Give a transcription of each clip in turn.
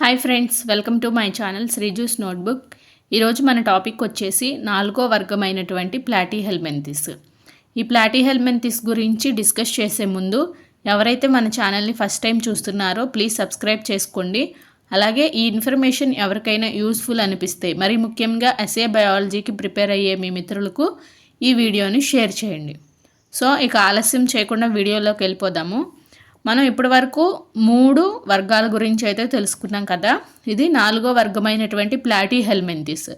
Hi friends welcome to my channel Sreeju's notebook ఈరోజు మన topic వచ్చేసి నాలుగో వర్గమైనటువంటి ప్లాటీ హెల్మెంతిస్. ఈ ప్లాటీ హెల్మెంతిస్ గురించి డిస్కస్ చేసే ముందు ఎవరైతే మన ఛానల్ని ఫస్ట్ టైం చూస్తున్నారో ప్లీజ్ సబ్స్క్రైబ్ చేసుకోండి. అలాగే ఈ ఇన్ఫర్మేషన్ ఎవరికైనా యూస్ఫుల్ అనిపిస్తే మరి ముఖ్యంగా ఎస్ఏ బయాలజీకి ప్రిపేర్ అయ్యే మీ మిత్రులకు ఈ వీడియోని షేర్ చేయండి. సో ఇక ఆలస్యం చేయకుండా వీడియోలోకి వెళ్ళిపోదాము. మనం ఇప్పటి వరకు మూడు వర్గాల గురించి అయితే తెలుసుకున్నాం కదా. ఇది నాలుగో వర్గమైనటువంటి ప్లాటీ హెల్మెంతిస్.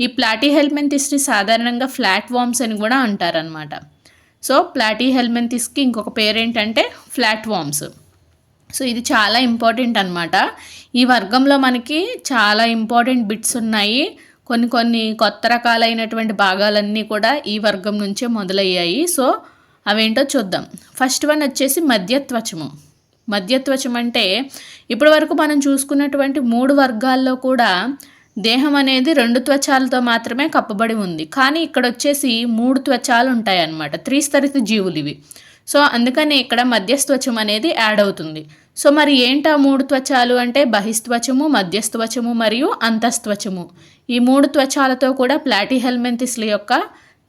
ఈ ప్లాటీ హెల్మెంతిస్ని సాధారణంగా ఫ్లాట్ వామ్స్ అని కూడా అంటారనమాట సో ప్లాటీ హెల్మెంతిస్కి ఇంకొక పేరు ఏంటంటే ఫ్లాట్ వామ్స్. సో ఇది చాలా ఇంపార్టెంట్ అనమాట ఈ వర్గంలో మనకి చాలా ఇంపార్టెంట్ బిట్స్ ఉన్నాయి. కొన్ని కొన్ని కొత్త రకాలైనటువంటి భాగాలన్నీ కూడా ఈ వర్గం నుంచే మొదలయ్యాయి. సో అవేంటో చూద్దాం. ఫస్ట్ వన్ వచ్చేసి మధ్యత్వచము. మధ్యత్వచం అంటే ఇప్పటి వరకు మనం చూసుకున్నటువంటి మూడు వర్గాల్లో కూడా దేహం అనేది రెండు త్వచాలతో మాత్రమే కప్పబడి ఉంది. కానీ ఇక్కడ వచ్చేసి మూడు త్వచాలు ఉంటాయి అన్నమాట త్రిస్తరిత జీవులు ఇవి సో అందుకని ఇక్కడ మధ్యస్త్వచం అనేది యాడ్ అవుతుంది. సో మరి ఏంటా మూడు త్వచాలు అంటే బహిస్త్వచము మధ్యస్త్వచము మరియు అంతస్త్వచము. ఈ మూడు త్వచాలతో కూడా ప్లాటిహెల్మెంతిస్ల యొక్క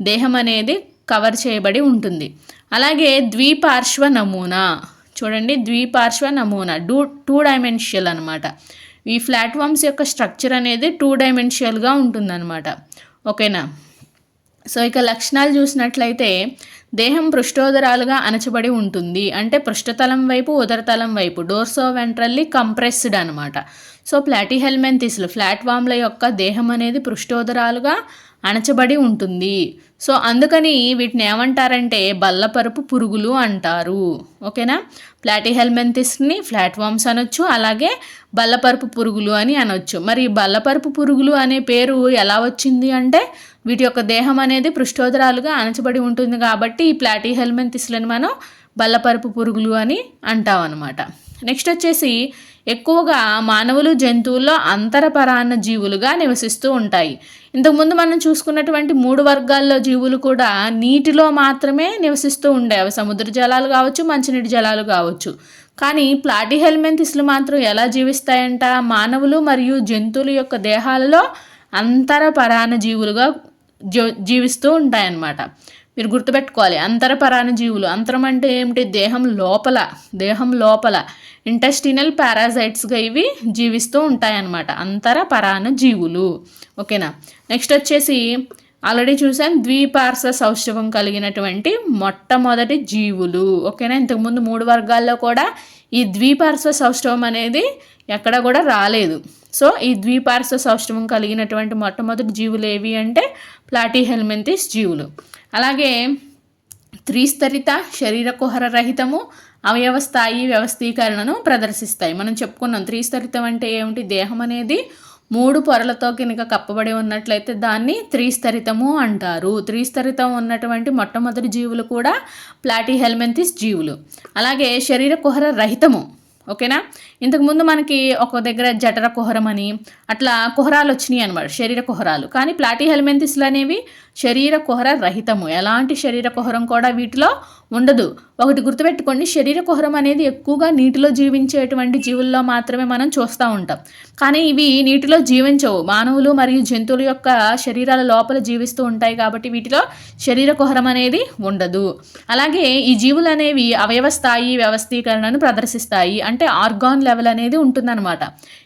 దేహం అనేది కవర్ చేయబడి ఉంటుంది. అలాగే ద్విపార్శ్వ నమూనా. చూడండి ద్విపార్శ్వ నమూనా. డూ టూ డైమెన్షియల్ అనమాట ఈ ప్లాట్ఫామ్స్ యొక్క స్ట్రక్చర్ అనేది టూ డైమెన్షియల్గా ఉంటుందన్నమాట. ఓకేనా? సో ఇక లక్షణాలు చూసినట్లయితే దేహం పృష్ఠోదరాలుగా అణచబడి ఉంటుంది. అంటే పృష్ఠతలం వైపు ఉదరతలం వైపు. డోర్సో వెంట్రల్లీ కంప్రెస్డ్ అనమాట సో ప్లాటిహెల్మెంతిస్లు ఫ్లాట్వామ్ల యొక్క దేహం అనేది పృష్ఠోదరాలుగా అణచబడి ఉంటుంది. సో అందుకని వీటిని ఏమంటారంటే బల్లపరుపు పురుగులు అంటారు. ఓకేనా? ప్లాటిహెల్మెంతిస్ని ఫ్లాట్వామ్స్ అనొచ్చు అలాగే బల్లపరుపు పురుగులు అని అనొచ్చు. మరి బల్లపరుపు పురుగులు అనే పేరు ఎలా వచ్చింది అంటే వీటి యొక్క దేహం అనేది పృష్ఠోదరాలుగా అణచబడి ఉంటుంది కాబట్టి ఈ ప్లాటీ హెల్మెంతిస్లని మనం బల్లపరుపు పురుగులు అని అంటాం అనమాట నెక్స్ట్ వచ్చేసి ఎక్కువగా మానవులు జంతువుల్లో అంతరపరాన్న జీవులుగా నివసిస్తూ ఉంటాయి. ఇంతకుముందు మనం చూసుకున్నటువంటి మూడు వర్గాల్లో జీవులు కూడా నీటిలో మాత్రమే నివసిస్తూ ఉండేవి. సముద్ర జలాలు కావచ్చు మంచినీటి జలాలు కావచ్చు. కానీ ప్లాటి హెల్మెంతిస్లు మాత్రం ఎలా జీవిస్తాయంట? మానవులు మరియు జంతువుల యొక్క దేహాలలో అంతరపరాణ జీవులుగా జీవిస్తూ ఉంటాయన్నమాట. మీరు గుర్తుపెట్టుకోవాలి. అంతరపరాణ జీవులు అంతరం అంటే ఏమిటి? దేహం లోపల దేహం లోపల. ఇంటెస్టినల్ పారాసైట్స్గా ఇవి జీవిస్తూ ఉంటాయన్నమాట. అంతర పరాణ జీవులు ఓకేనా? నెక్స్ట్ వచ్చేసి ఆల్రెడీ చూసాం ద్విపార్శ్వ సౌష్ఠవం కలిగినటువంటి మొట్టమొదటి జీవులు. ఓకేనా? ఇంతకుముందు మూడు వర్గాల్లో కూడా ఈ ద్విపార్శ్వ సౌష్ఠవం అనేది ఎక్కడ కూడా రాలేదు. సో ఈ ద్విపార్శ్వ సౌష్ఠవం కలిగినటువంటి మొట్టమొదటి జీవులు ఏవి అంటే ప్లాటీ హెల్మెంతిస్ జీవులు. అలాగే త్రిస్తరిత శరీర కుహర రహితము అవయవ స్థాయి వ్యవస్థీకరణను ప్రదర్శిస్తాయి. మనం చెప్పుకున్నాం త్రిస్తరితం అంటే ఏమిటి? దేహం అనేది మూడు పొరలతో కనుక కప్పబడి ఉన్నట్లయితే దాన్ని త్రిస్తరితము అంటారు. త్రిస్తరితం ఉన్నటువంటి మొట్టమొదటి జీవులు కూడా ప్లాటీ హెల్మెంతిస్ జీవులు. అలాగే శరీర కుహర రహితము ఓకేనా? ఇంతకుముందు మనకి ఒక దగ్గర జఠర కుహరం అని అట్లా కుహరాలు వచ్చినాయి అనమాట శరీర కుహరాలు. కానీ ప్లాటీ హెల్మెంతిస్లు అనేవి శరీర కుహర రహితము. ఎలాంటి శరీర కుహరం కూడా వీటిలో ఉండదు. ఒకటి గుర్తుపెట్టుకోండి శరీర కుహరం అనేది ఎక్కువగా నీటిలో జీవించేటువంటి జీవుల్లో మాత్రమే మనం చూస్తూ ఉంటాం. కానీ ఇవి నీటిలో జీవించవు. మానవులు మరియు జంతువుల యొక్క శరీరాల లోపల జీవిస్తూ ఉంటాయి కాబట్టి వీటిలో శరీర కుహరం అనేది ఉండదు. అలాగే ఈ జీవులు అనేవి అవయవ స్థాయి వ్యవస్థీకరణను ప్రదర్శిస్తాయి. అంటే ఆర్గాన్ లెవెల్ అనేది ఉంటుందన్నమాట.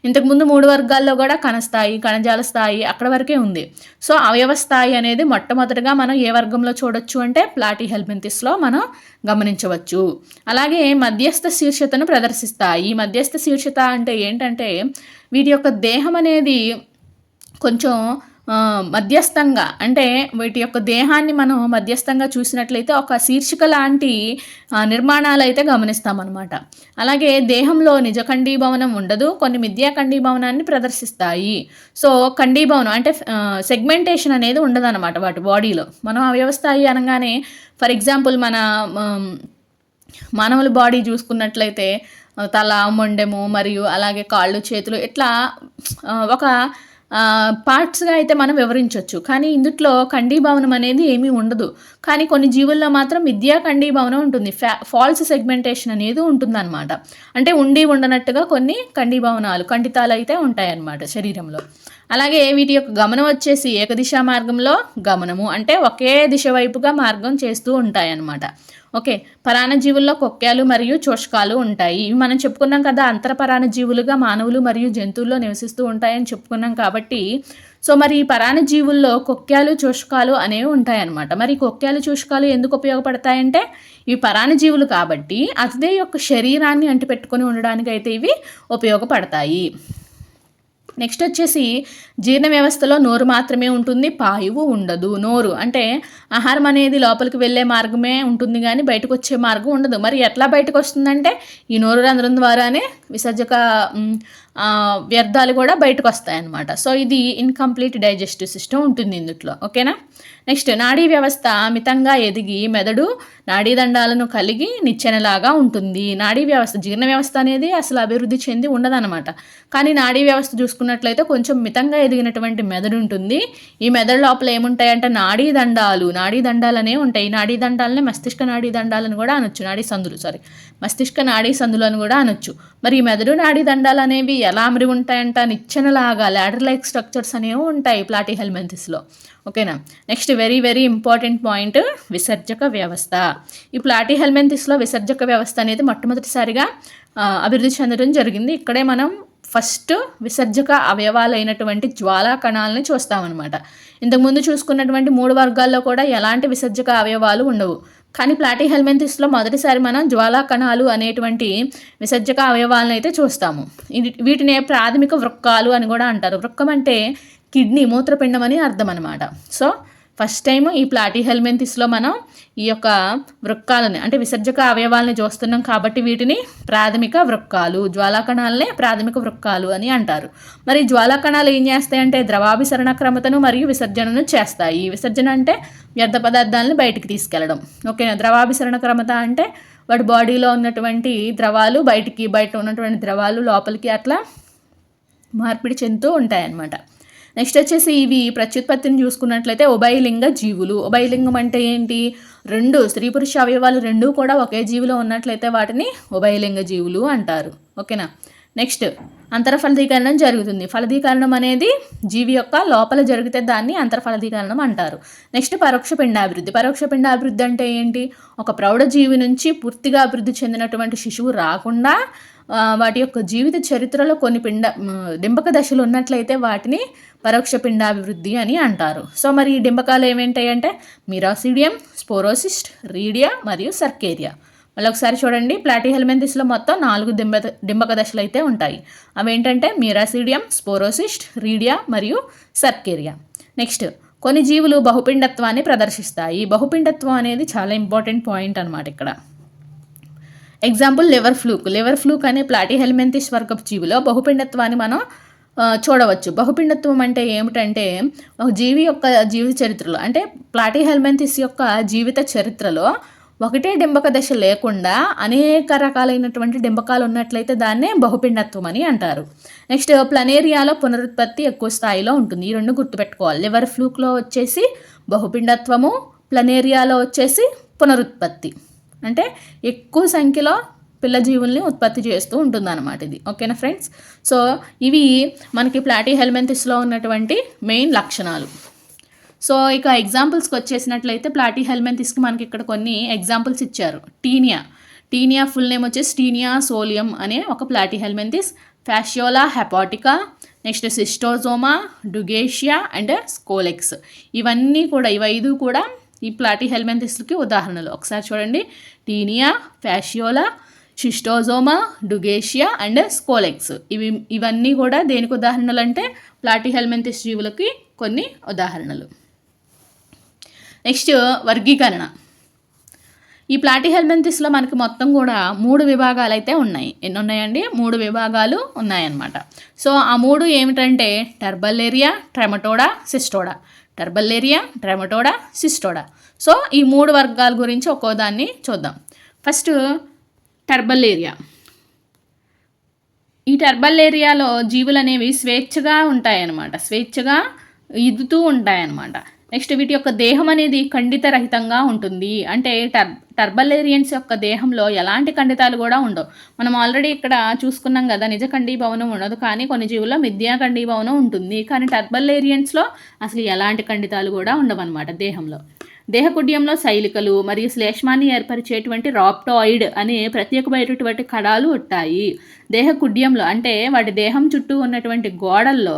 ఇంతకుముందు మూడు వర్గాల్లో కూడా కణస్థాయి కణజాల స్థాయి అక్కడ వరకే ఉంది. సో అవయవ స్థాయి అనేది మొట్టమొదటిగా మనం ఏ వర్గంలో చూడొచ్చు అంటే ప్లాటీ హెల్మింతిస్లో మనం గమనించవచ్చు. అలాగే మధ్యస్థ శీర్షతను ప్రదర్శిస్తాయి. ఈ మధ్యస్థ శీర్షత అంటే ఏంటంటే వీటి యొక్క దేహం అనేది కొంచెం మధ్యస్థంగా అంటే వీటి యొక్క దేహాన్ని మనం మధ్యస్థంగా చూసినట్లయితే ఒక శీర్షిక లాంటి నిర్మాణాలు అయితే గమనిస్తామన్నమాట. అలాగే దేహంలో నిజ ఖండీభవనం ఉండదు కొన్ని మిథ్యా ఖండీభవనాన్ని ప్రదర్శిస్తాయి. సో ఖండీభవనం అంటే సెగ్మెంటేషన్ అనేది ఉండదన్నమాట వాటి బాడీలో. మనం అవయవస్థాయి అనగానే ఫర్ ఎగ్జాంపుల్ మన మానవుల బాడీ చూసుకున్నట్లయితే తల మొండెము మరియు అలాగే కాళ్ళు చేతులు ఇట్లా ఒక పార్ట్స్గా అయితే మనం వివరించవచ్చు కానీ ఇందుట్లో ఖండీభవనం అనేది ఏమీ ఉండదు. కానీ కొన్ని జీవుల్లో మాత్రం విద్యా ఖండీభవనం ఉంటుంది. ఫ్యా ఫాల్స్ సెగ్మెంటేషన్ అనేది ఉంటుందన్నమాట. అంటే ఉండి ఉండనట్టుగా కొన్ని ఖండీభవనాలు ఖండితాలు అయితే ఉంటాయన్నమాట శరీరంలో. అలాగే వీటి యొక్క గమనం వచ్చేసి ఏకదిశా మార్గంలో గమనము. అంటే ఒకే దిశ వైపుగా మార్గం చేస్తూ ఉంటాయన్నమాట. ఓకే పరాణజీవుల్లో కొక్కాలు మరియు చోషకాలు ఉంటాయి. ఇవి మనం చెప్పుకున్నాం కదా అంతర జీవులుగా మానవులు మరియు జంతువుల్లో నివసిస్తూ ఉంటాయని చెప్పుకున్నాం కాబట్టి సో మరి ఈ పరాణజీవుల్లో కొక్కాలు చోషకాలు అనేవి ఉంటాయన్నమాట. మరి కొక్కాలు చోషకాలు ఎందుకు ఉపయోగపడతాయంటే ఇవి పరాణజీవులు కాబట్టి అతిథే యొక్క శరీరాన్ని అంటిపెట్టుకొని ఉండడానికి అయితే ఇవి ఉపయోగపడతాయి. నెక్స్ట్ వచ్చేసి జీర్ణ వ్యవస్థలో నోరు మాత్రమే ఉంటుంది పాయువు ఉండదు. నోరు అంటే ఆహారం అనేది లోపలికి వెళ్ళే మార్గమే ఉంటుంది కానీ బయటకు వచ్చే మార్గం ఉండదు. మరి ఎట్లా బయటకు వస్తుందంటే ఈ నోరు రంధ్రం ద్వారానే విసర్జక వ్యర్థాలు కూడా బయటకు వస్తాయన్నమాట. సో ఇది ఇన్కంప్లీట్ డైజెస్టివ్ సిస్టమ్ ఉంటుంది ఇందుట్లో. ఓకేనా? నెక్స్ట్ నాడీ వ్యవస్థ మితంగా ఎదిగి మెదడు నాడీదండాలను కలిగి నిచ్చెనలాగా ఉంటుంది. నాడీ వ్యవస్థ జీర్ణ వ్యవస్థ అనేది అసలు అభివృద్ధి చెంది ఉండదన్నమాట. కానీ నాడీ వ్యవస్థ చూసుకున్నట్లయితే కొంచెం మితంగా ఎదిగినటువంటి మెదడు ఉంటుంది. ఈ మెదడు లోపల ఏముంటాయంటే నాడీ దండాలు. నాడీ దండాలనే ఉంటాయి. నాడీ దండాలనే మస్తిష్క నాడీ దండాలను కూడా అనొచ్చు. నాడీ సందులు సారీ మస్తిష్క నాడీ సందులను కూడా అనొచ్చు. మరి ఈ మెదడు నాడీ దండాలు అనేవి ఎలా అమరి ఉంటాయంట? నిచ్చెనలాగా ల్యాడర్ లైక్ స్ట్రక్చర్స్ అనేవి ఉంటాయి ప్లాటీ హెల్మెంతిస్లో. ఓకేనా? Next very very important point విసర్జక వ్యవస్థ. ఈ ప్లాటీ హెల్మెంతిస్లో విసర్జక వ్యవస్థ అనేది మొట్టమొదటిసారిగా అభివృద్ధి చెందడం జరిగింది. ఇక్కడే మనం ఫస్ట్ విసర్జక అవయవాలైనటువంటి జ్వాలా కణాలని చూస్తామన్నమాట. ఇంతకుముందు చూసుకున్నటువంటి మూడు వర్గాల్లో కూడా ఎలాంటి విసర్జక అవయవాలు ఉండవు. కానీ ప్లాటీ హెల్మెంతిస్లో మొదటిసారి మనం జ్వాలా కణాలు అనేటువంటి విసర్జక అవయవాలను అయితే చూస్తాము వీటిని ప్రాథమిక వృక్కాలు అని కూడా అంటారు. వృక్కం అంటే కిడ్నీ మూత్రపిండం అని అర్థం అనమాట సో ఫస్ట్ టైం ఈ ప్లాటీ హెల్మెంతిస్లో మనం ఈ యొక్క వృక్కాలని అంటే విసర్జక అవయవాలని చూస్తున్నాం కాబట్టి వీటిని ప్రాథమిక వృక్కాలు జ్వాలాకణాలనే ప్రాథమిక వృక్కాలు అని అంటారు. మరి జ్వాలాకణాలు ఏం చేస్తాయంటే ద్రవాభిసరణ క్రమతను మరియు విసర్జనను చేస్తాయి. విసర్జన అంటే వ్యర్థ పదార్థాలను బయటికి తీసుకెళ్ళడం ఓకేనా? ద్రవాభిసరణ క్రమత అంటే వాటి బాడీలో ఉన్నటువంటి ద్రవాలు బయటికి బయట ఉన్నటువంటి ద్రవాలు లోపలికి అట్లా మార్పిడి చెందుతూ ఉంటాయన్నమాట. నెక్స్ట్ వచ్చేసి ఇవి ప్రత్యుత్పత్తిని చూసుకున్నట్లయితే ఉభయలింగ జీవులు. ఉభయలింగం అంటే ఏంటి? రెండు స్త్రీ పురుష అవయవాలు రెండు కూడా ఒకే జీవిలో ఉన్నట్లయితే వాటిని ఉభయలింగ జీవులు అంటారు. ఓకేనా? నెక్స్ట్ అంతర ఫలదీకరణం జరుగుతుంది. ఫలదీకరణం అనేది జీవి యొక్క లోపల జరిగితే దాన్ని అంతర ఫలదీకరణం అంటారు. నెక్స్ట్ పరోక్ష పిండాభివృద్ధి. పరోక్ష పిండాభివృద్ధి అంటే ఏంటి? ఒక ప్రౌఢ జీవి నుంచి పూర్తిగా అభివృద్ధి చెందినటువంటి శిశువు రాకుండా వాటి యొక్క జీవిత చరిత్రలో కొన్ని పిండ డింబక దశలు ఉన్నట్లయితే వాటిని పరోక్ష పిండాభివృద్ధి అని అంటారు. సో మరి ఈ డింబకాలు ఏమేంటాయంటే మిరాసిడియం స్పోరోసిస్ట్ రీడియా మరియు సర్కేరియా. మళ్ళీ ఒకసారి చూడండి. ప్లాటీ హెల్మెంతిస్లో మొత్తం నాలుగు దింబ డింబక దశలు అయితే ఉంటాయి. అవేంటంటే మీరాసిడియం స్పోరోసిస్ట్ రీడియా మరియు సర్కేరియా. నెక్స్ట్ కొన్ని జీవులు బహుపిండత్వాన్ని ప్రదర్శిస్తాయి. బహుపిండత్వం అనేది చాలా ఇంపార్టెంట్ పాయింట్ అనమాట ఇక్కడ. Example liver fluke. Liver fluke అనే ప్లాటీ హెల్మెంతిస్ వర్గపు జీవిలో బహుపిండత్వాన్ని మనం చూడవచ్చు. బహుపిండత్వం అంటే ఏమిటంటే ఒక జీవి యొక్క జీవిత చరిత్రలో అంటే ప్లాటీ హెల్మెంతిస్ యొక్క జీవిత చరిత్రలో ఒకటే డింబక దశ లేకుండా అనేక రకాలైనటువంటి డింబకాలు ఉన్నట్లయితే దాన్నే బహుపిండత్వం అని అంటారు. నెక్స్ట్ ప్లనేరియాలో పునరుత్పత్తి ఎక్కువ స్థాయిలో ఉంటుంది. ఈ రెండు గుర్తుపెట్టుకోవాలి. లివర్ ఫ్లూక్లో వచ్చేసి బహుపిండత్వము ప్లనేరియాలో వచ్చేసి పునరుత్పత్తి. అంటే ఎక్కువ సంఖ్యలో పిల్ల జీవుల్ని ఉత్పత్తి చేస్తూ ఉంటుందన్నమాట ఇది. ఓకేనా ఫ్రెండ్స్? సో ఇవి మనకి ప్లాటీ హెల్మెంతిస్లో ఉన్నటువంటి మెయిన్ లక్షణాలు. సో ఇక ఎగ్జాంపుల్స్కి వచ్చేసినట్లయితే ప్లాటీ హెల్మెంతిస్కి మనకి ఇక్కడ కొన్ని ఎగ్జాంపుల్స్ ఇచ్చారు. టీనియా టీనియా ఫుల్ నేమ్ వచ్చేసి టీనియా సోలియం అనే ఒక Platyhelminthes Fasciola hepatica next Schistosoma Dugesia and scolex ఇవన్నీ కూడా ఇవి ఐదు కూడా ఈ ప్లాటీ హెల్మెంతిస్కి ఉదాహరణలు. ఒకసారి చూడండి. Taenia Fasciola Schistosoma Dugesia and scolex ఇవి ఇవన్నీ కూడా దేనికి ఉదాహరణలు అంటే ప్లాటీ హెల్మెంతిస్ జీవులకి కొన్ని ఉదాహరణలు. నెక్స్ట్ వర్గీకరణ. ఈ ప్లాటీ హెల్మెంతిస్లో మనకి మొత్తం కూడా మూడు విభాగాలు అయితే ఉన్నాయి. ఎన్ని ఉన్నాయండి మూడు విభాగాలు ఉన్నాయన్నమాట. సో ఆ మూడు ఏమిటంటే టర్బల్లేరియా ట్రెమటోడా సిస్టోడా. టర్బల్లేరియా ట్రెమటోడా సిస్టోడా. సో ఈ మూడు వర్గాల గురించి ఒక్కో దాన్ని చూద్దాం. ఫస్ట్ టర్బల్ ఏరియా ఈ టర్బల్ ఏరియాలో జీవులు అనేవి స్వేచ్ఛగా ఉంటాయన్నమాట. స్వేచ్ఛగా ఈదుతూ ఉంటాయన్నమాట. నెక్స్ట్ వీటి యొక్క దేహం అనేది ఖండిత రహితంగా ఉంటుంది. అంటే టర్ టర్బలేరియన్స్ యొక్క దేహంలో ఎలాంటి ఖండితాలు కూడా ఉండవు. మనం ఆల్రెడీ ఇక్కడ చూసుకున్నాం కదా నిజ ఖండీభవనం ఉండదు. కానీ కొన్ని జీవుల్లో మిథ్యా ఖండీభవనం ఉంటుంది. కానీ టర్బలేరియన్స్లో అసలు ఎలాంటి ఖండితాలు కూడా ఉండవన్నమాట దేహంలో. దేహకుడ్యంలో శైలికలు మరియు శ్లేష్మాన్ని ఏర్పరిచేటువంటి రాప్టాయిడ్ అనే ప్రత్యేకమైనటువంటి కణాలు ఉంటాయి. దేహకుడ్యంలో అంటే వాటి దేహం చుట్టూ ఉన్నటువంటి గోడల్లో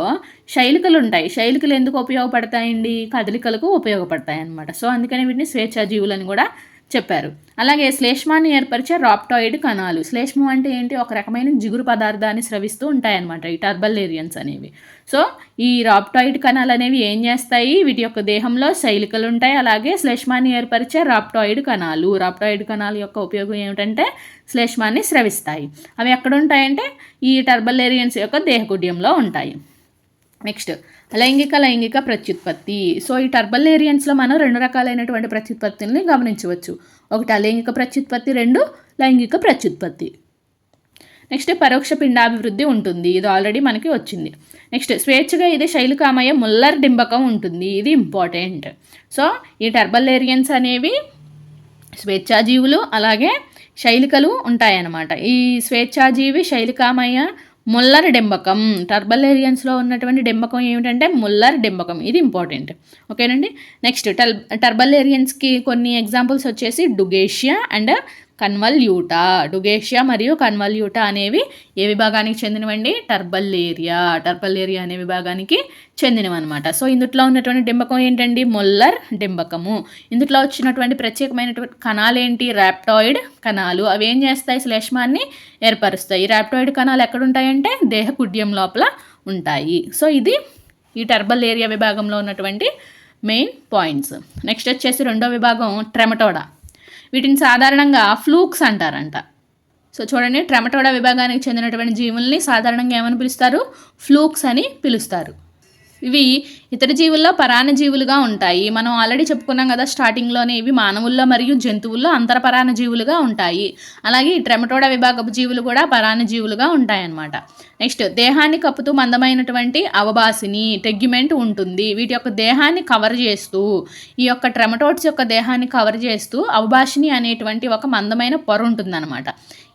శైలికలు ఉంటాయి శైలికలు ఎందుకు ఉపయోగపడతాయండి? కదలికలకు ఉపయోగపడతాయి అన్నమాట సో అందుకని వీటిని స్వేచ్ఛాజీవులని కూడా చెప్పారు. అలాగే శ్లేష్మాన్ని ఏర్పరిచే రాప్టాయిడ్ కణాలు. శ్లేష్మం అంటే ఏంటి? ఒక రకమైన జిగురు పదార్థాన్ని స్రవిస్తూ ఉంటాయన్నమాట ఈ టర్బల్లేరియన్స్ అనేవి. సో ఈ రాప్టాయిడ్ కణాలు అనేవి ఏం చేస్తాయి? వీటి యొక్క దేహంలో శైలికలు ఉంటాయి. అలాగే శ్లేష్మాన్ని ఏర్పరిచే రాప్టాయిడ్ కణాలు. రాప్టాయిడ్ కణాల యొక్క ఉపయోగం ఏమిటంటే శ్లేష్మాన్ని స్రవిస్తాయి. అవి ఎక్కడ ఉంటాయంటే? ఈ టర్బల్లేరియన్స్ యొక్క దేహకుడ్యంలో ఉంటాయి. నెక్స్ట్ లైంగిక లైంగిక ప్రత్యుత్పత్తి. సో ఈ టర్బల్ ఏరియన్స్లో మనం రెండు రకాలైనటువంటి ప్రత్యుత్పత్తుల్ని గమనించవచ్చు. ఒకటి అలైంగిక ప్రత్యుత్పత్తి రెండు లైంగిక ప్రత్యుత్పత్తి. నెక్స్ట్ పరోక్ష పిండాభివృద్ధి ఉంటుంది. ఇది ఆల్రెడీ మనకి వచ్చింది. నెక్స్ట్ స్వేచ్ఛగా ఇది శైలికామయ ముల్లర్ డింబకం ఉంటుంది. ఇది ఇంపార్టెంట్. సో ఈ టర్బల్ ఏరియన్స్ అనేవి స్వేచ్ఛాజీవులు అలాగే శైలికలు ఉంటాయన్నమాట. ఈ స్వేచ్ఛాజీవి శైలికామయ ముల్లర్ డెంబకం. టర్బలేరియన్స్లో ఉన్నటువంటి డెంబకం ఏమిటంటే ముల్లర్ డెంబకం. ఇది ఇంపార్టెంట్. ఓకేనండి? నెక్స్ట్ టల్ టర్బల్ కొన్ని ఎగ్జాంపుల్స్ వచ్చేసి డుగేషియా అండ్ కన్వల్యూటా? డుగేషియా మరియు కన్వల్యూటా అనేవి ఏ విభాగానికి చెందినవండి? టర్బల్ ఏరియా టర్బల్ ఏరియా అనే విభాగానికి చెందినవన్నమాట. సో ఇందులో ఉన్నటువంటి డింబకం ఏంటండి? మొల్లర్ డింబకము. ఇందులో వచ్చినటువంటి ప్రత్యేకమైనటువంటి కణాలు ఏంటి? ర్యాప్టాయిడ్ కణాలు. అవి ఏం చేస్తాయి? శ్లేష్మాన్ని ఏర్పరుస్తాయి. ర్యాప్టాయిడ్ కణాలు ఎక్కడుంటాయంటే? దేహకుడ్యం దేహ కుడ్యం లోపల ఉంటాయి. సో ఇది ఈ టర్బల్ ఏరియా విభాగంలో ఉన్నటువంటి మెయిన్ పాయింట్స్. నెక్స్ట్ వచ్చేసి రెండో విభాగం ట్రెమటోడా. వీటిని సాధారణంగా ఫ్లూక్స్ అంటారంట. సో చూడండి ట్రమటోడా విభాగానికి చెందినటువంటి జీవుల్ని సాధారణంగా ఏమని పిలుస్తారు? ఫ్లూక్స్ అని పిలుస్తారు. ఇవి ఇతర జీవుల్లో పరాణ జీవులుగా ఉంటాయి. మనం ఆల్రెడీ చెప్పుకున్నాం కదా స్టార్టింగ్లోనే ఇవి మానవుల్లో మరియు జంతువుల్లో అంతరపరాణ జీవులుగా ఉంటాయి. అలాగే ట్రెమటోడా విభాగపు జీవులు కూడా పరాణ జీవులుగా ఉంటాయన్నమాట. నెక్స్ట్ దేహాన్ని కప్పుతూ మందమైనటువంటి అవబాసిని టెగ్యుమెంట్ ఉంటుంది. వీటి యొక్క దేహాన్ని కవర్ చేస్తూ ఈ యొక్క ట్రెమటోడ్స్ యొక్క దేహాన్ని కవర్ చేస్తూ అవబాషిని అనేటువంటి ఒక మందమైన పొర ఉంటుందన్నమాట.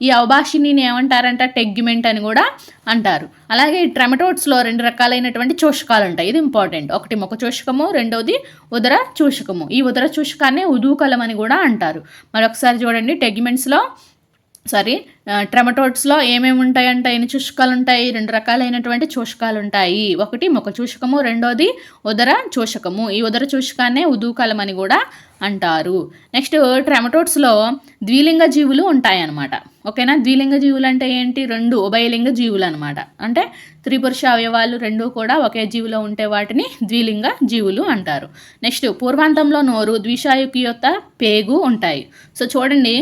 ఈ అవభాషిని ఏమంటారంట? టెగ్యుమెంట్ అని కూడా అంటారు. అలాగే ఈ ట్రమటోట్స్లో రెండు రకాలైనటువంటి చూషకాలు ఉంటాయి ఇది ఇంపార్టెంట్. ఒకటి ముఖ చూషకము రెండవది ఉదర చూషకము. ఈ ఉదర చూషకాన్ని ఉదూకలం అని కూడా అంటారు. మరొకసారి చూడండి టెగ్యుమెంట్స్లో సారీ ట్రమటోట్స్లో ఏమేమి ఉంటాయంటే ఎన్ని చూషకాలు ఉంటాయి రెండు రకాలైనటువంటి చూషకాలు ఉంటాయి ఒకటి ముఖ చూషకము రెండోది ఉదర చూషకము. ఈ ఉదర చూషకాన్నే ఉదూకలం అని కూడా అంటారు. నెక్స్ట్ ట్రమటోట్స్లో ద్విలింగ జీవులు ఉంటాయన్నమాట. ఓకేనా? ద్విలింగ జీవులు అంటే ఏంటి? రెండు ఉభయలింగ జీవులు అనమాట అంటే త్రిపురుష అవయవాలు రెండు కూడా ఒకే జీవిలో ఉంటే వాటిని ద్విలింగ జీవులు అంటారు. నెక్స్ట్ పూర్వాంతంలో నోరు ద్విషాయుక్యత పేగు ఉంటాయి. సో చూడండి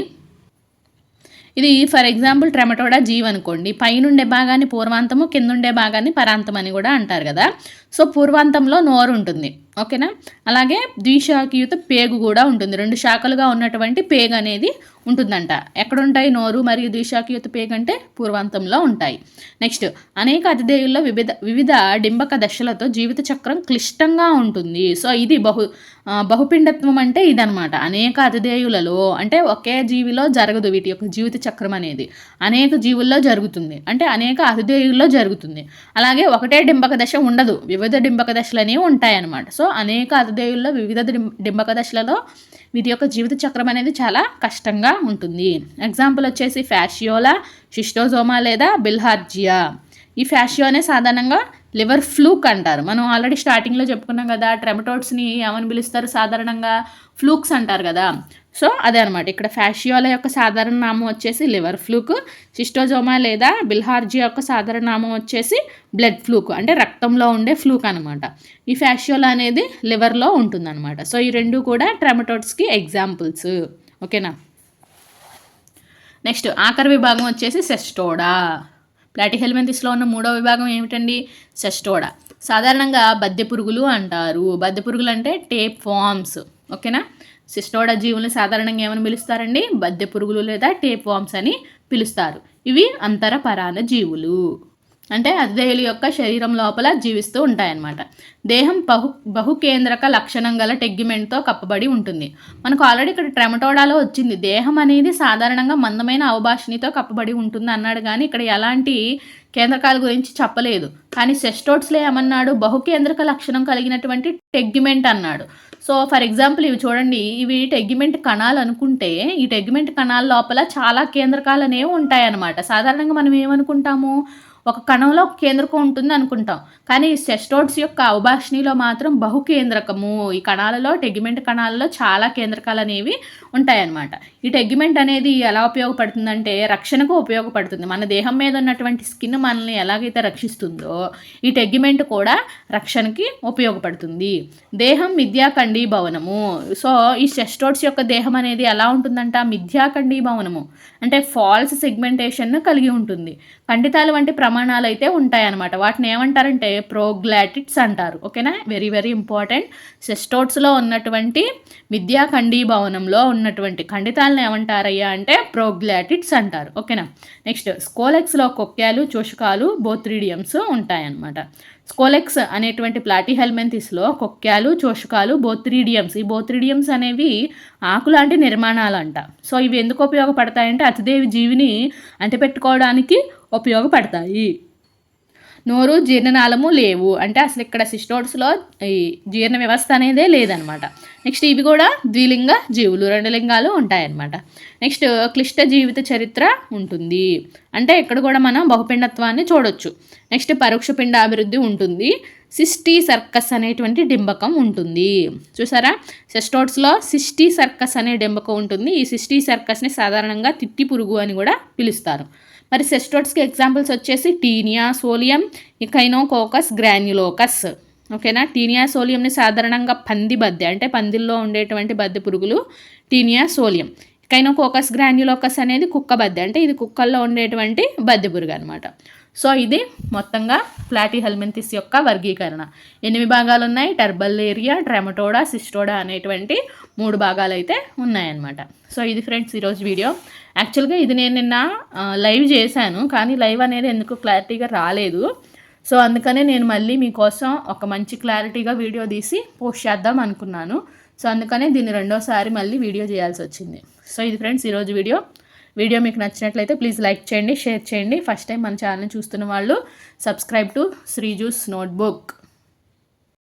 ఇది ఫర్ ఎగ్జాంపుల్ ట్రెమటోడా జీవ్ అనుకోండి. పైనుండే భాగాన్ని పూర్వాంతము కిందుండే భాగాన్ని పరాంతం అని కూడా అంటారు కదా. సో పూర్వాంతంలో నోరు ఉంటుంది ఓకేనా? అలాగే ద్విశాఖయుత పేగు కూడా ఉంటుంది. రెండు శాఖలుగా ఉన్నటువంటి పేగు అనేది ఉంటుందంట. ఎక్కడుంటాయి? నోరు మరియు ద్విశాఖయుత పేగు అంటే పూర్వాంతంలో ఉంటాయి. నెక్స్ట్ అనేక అతిథేయుల్లో వివిధ వివిధ డింబక దశలతో జీవిత చక్రం క్లిష్టంగా ఉంటుంది. సో ఇది బహు బహుపిండత్వం అంటే ఇదనమాట అనేక అతిథేయులలో అంటే ఒకే జీవిలో జరగదు వీటి యొక్క జీవిత చక్రం అనేది. అనేక జీవుల్లో జరుగుతుంది. అంటే అనేక అతిథేయుల్లో జరుగుతుంది. అలాగే ఒకటే డింబక దశ ఉండదు. వివిధ డింబక దశలు అనేవి ఉంటాయన్నమాట. సో అనేక అతిథేయుల్లో వివిధ డింబక దశలలో వీటి యొక్క జీవిత చక్రం అనేది చాలా కష్టంగా ఉంటుంది. ఎగ్జాంపుల్ వచ్చేసి ఫ్యాషియోలా షిస్టోజోమా లేదా బిల్హార్జియా ఈ ఫ్యాషియోనే సాధారణంగా లివర్ ఫ్లూక్ అంటారు. మనం ఆల్రెడీ స్టార్టింగ్లో చెప్పుకున్నాం కదా ట్రెమటోడ్స్ని ఏమని పిలుస్తారు? సాధారణంగా ఫ్లూక్స్ అంటారు కదా. సో అదే అనమాట ఇక్కడ ఫ్యాషియోల యొక్క సాధారణ నామం వచ్చేసి లివర్ ఫ్లూక్ సిస్టోజోమా లేదా బిల్హార్జీ యొక్క సాధారణ నామం వచ్చేసి బ్లడ్ ఫ్లూక్ అంటే రక్తంలో ఉండే ఫ్లూక్ అనమాట ఈ ఫ్యాషియోలా అనేది లివర్లో ఉంటుందన్నమాట. సో ఈ రెండు కూడా ట్రెమటోడ్స్కి ఎగ్జాంపుల్స్. ఓకేనా? నెక్స్ట్ ఆఖరి విభాగం వచ్చేసి సెస్టోడా. ప్లాటిహెల్మెంతిస్లో ఉన్న మూడో విభాగం ఏమిటండి? సెస్టోడా సాధారణంగా బద్దె పురుగులు అంటారు. బద్దె పురుగులు అంటే టేప్ ఫామ్స్. ఓకేనా? సిస్టోడా జీవులను సాధారణంగా ఏమని పిలుస్తారండి? బద్దె పురుగులు లేదా టేప్ వామ్స్ అని పిలుస్తారు. ఇవి అంతరపరాణ జీవులు. అంటే అతిథేయుల యొక్క శరీరం లోపల జీవిస్తూ ఉంటాయన్నమాట. దేహం బహు బహుకేంద్రక లక్షణం గల టెగ్గిమెంట్తో కప్పబడి ఉంటుంది. మనకు ఆల్రెడీ ఇక్కడ ట్రెమటోడాలో వచ్చింది. దేహం అనేది సాధారణంగా మందమైన అవభాషణితో కప్పబడి ఉంటుంది అన్నాడు కానీ ఇక్కడ ఎలాంటి కేంద్రకాల గురించి చెప్పలేదు. కానీ సెస్టోట్స్లో ఏమన్నాడు? బహుకేంద్రక లక్షణం కలిగినటువంటి టెగ్యుమెంట్ అన్నాడు. సో ఫర్ ఎగ్జాంపుల్ ఇవి చూడండి. ఇవి టెగ్గిమెంట్ కణాలు అనుకుంటే ఈ టెగ్యుమెంట్ కణాల లోపల చాలా కేంద్రకాలు అనేవి ఉంటాయన్నమాట. సాధారణంగా మనం ఏమనుకుంటాము? ఒక కణంలో కేంద్రకం ఉంటుంది అనుకుంటాం. కానీ ఈ సెస్టోడ్స్ యొక్క అవభాషణిలో మాత్రం బహు కేంద్రకము ఈ కణాలలో టెగ్గిమెంట్ కణాలలో చాలా కేంద్రకాలు అనేవి ఉంటాయన్నమాట. ఈ టెగ్గిమెంట్ అనేది ఎలా ఉపయోగపడుతుందంటే రక్షణకు ఉపయోగపడుతుంది. మన దేహం మీద ఉన్నటువంటి స్కిన్ మనల్ని ఎలాగైతే రక్షిస్తుందో ఈ టెగ్యుమెంట్ కూడా రక్షణకి ఉపయోగపడుతుంది. దేహం మిథ్యాకండీ భవనము సో ఈ సెస్టోడ్స్ యొక్క దేహం అనేది ఎలా ఉంటుందంట? మిథ్యాకండీ భవనము అంటే ఫాల్స్ సెగ్మెంటేషన్ను కలిగి ఉంటుంది. ఖండితాలు వంటి ప్రమాణాలు అయితే ఉంటాయన్నమాట. వాటిని ఏమంటారంటే ప్రోగ్లాటిట్స్ అంటారు. ఓకేనా? Very very important. సెస్టోట్స్లో ఉన్నటువంటి విద్యా ఖండీభవనంలో ఉన్నటువంటి ఖండితాలను ఏమంటారయ్యా అంటే ప్రోగ్లాటిట్స్ అంటారు. ఓకేనా? నెక్స్ట్ స్కోలెక్స్లో కొక్యాలు చోషకాలు బోత్రీడియమ్స్ ఉంటాయన్నమాట. స్కోలెక్స్ అనేటువంటి ప్లాటిహెల్మెంతిస్లో కొక్కాలు చోషకాలు బోత్రీడియమ్స్. ఈ బోత్రీడియమ్స్ అనేవి ఆకులాంటి నిర్మాణాలు అంట సో ఇవి ఎందుకు ఉపయోగపడతాయంటే అతిదేవి జీవిని అంటిపెట్టుకోవడానికి ఉపయోగపడతాయి. నోరు జీర్ణనాళము లేవు. అంటే అసలు ఇక్కడ సిస్టోడ్స్లో ఈ జీర్ణ వ్యవస్థ అనేదే లేదనమాట. నెక్స్ట్ ఇవి కూడా ద్విలింగ జీవులు రెండు లింగాలు ఉంటాయన్నమాట. నెక్స్ట్ క్లిష్ట జీవిత చరిత్ర ఉంటుంది. అంటే ఇక్కడ కూడా మనం బహుపిండత్వాన్ని చూడొచ్చు. నెక్స్ట్ పరోక్ష పిండ అభివృద్ధి ఉంటుంది. సిస్టీ సర్కస్ అనేటువంటి డింబకం ఉంటుంది. చూసారా? సెస్టోట్స్లో సిస్టీ సర్కస్ అనే డింబకం ఉంటుంది. ఈ సిస్టీ సర్కస్ని సాధారణంగా తిట్టి పురుగు అని కూడా పిలుస్తారు. మరి సెస్టోట్స్కి ఎగ్జాంపుల్స్ వచ్చేసి టీనియా సోలియం ఇకైనోకోకస్ గ్రాన్యులోకస్. ఓకేనా? టీనియా సోలియంని సాధారణంగా పంది బద్దె అంటే పందిల్లో ఉండేటువంటి బద్దె పురుగులు టీనియా సోలియం. కైనోకోకస్ గ్రాన్యులోకస్ అనేది కుక్క బద్దె అంటే ఇది కుక్కల్లో ఉండేటువంటి బద్దె పురుగు అనమాట సో ఇది మొత్తంగా ఫ్లాటీ హెల్మెంతిస్ యొక్క వర్గీకరణ. ఎనిమిది భాగాలు ఉన్నాయి టర్బల్ ఏరియా ట్రెమటోడా సిస్టోడా అనేటువంటి మూడు భాగాలు అయితే ఉన్నాయన్నమాట. సో ఇది ఫ్రెండ్స్ ఈరోజు వీడియో. యాక్చువల్గా ఇది నేను నిన్న లైవ్ చేశాను. కానీ లైవ్ అనేది ఎందుకు క్లారిటీగా రాలేదు. సో అందుకనే నేను మళ్ళీ మీకోసం ఒక మంచి క్లారిటీగా వీడియో తీసి పోస్ట్ చేద్దాం అనుకున్నాను. సో అందుకనే దీన్ని రెండోసారి మళ్ళీ వీడియో చేయాల్సి వచ్చింది. సో ఇది ఫ్రెండ్స్ ఈరోజు వీడియో. వీడియో మీకు నచ్చినట్లయితే ప్లీజ్ లైక్ చేయండి షేర్ చేయండి. ఫస్ట్ టైం మన ఛానల్ చూస్తున్న వాళ్ళు సబ్స్క్రైబ్ టు శ్రీజూస్ నోట్బుక్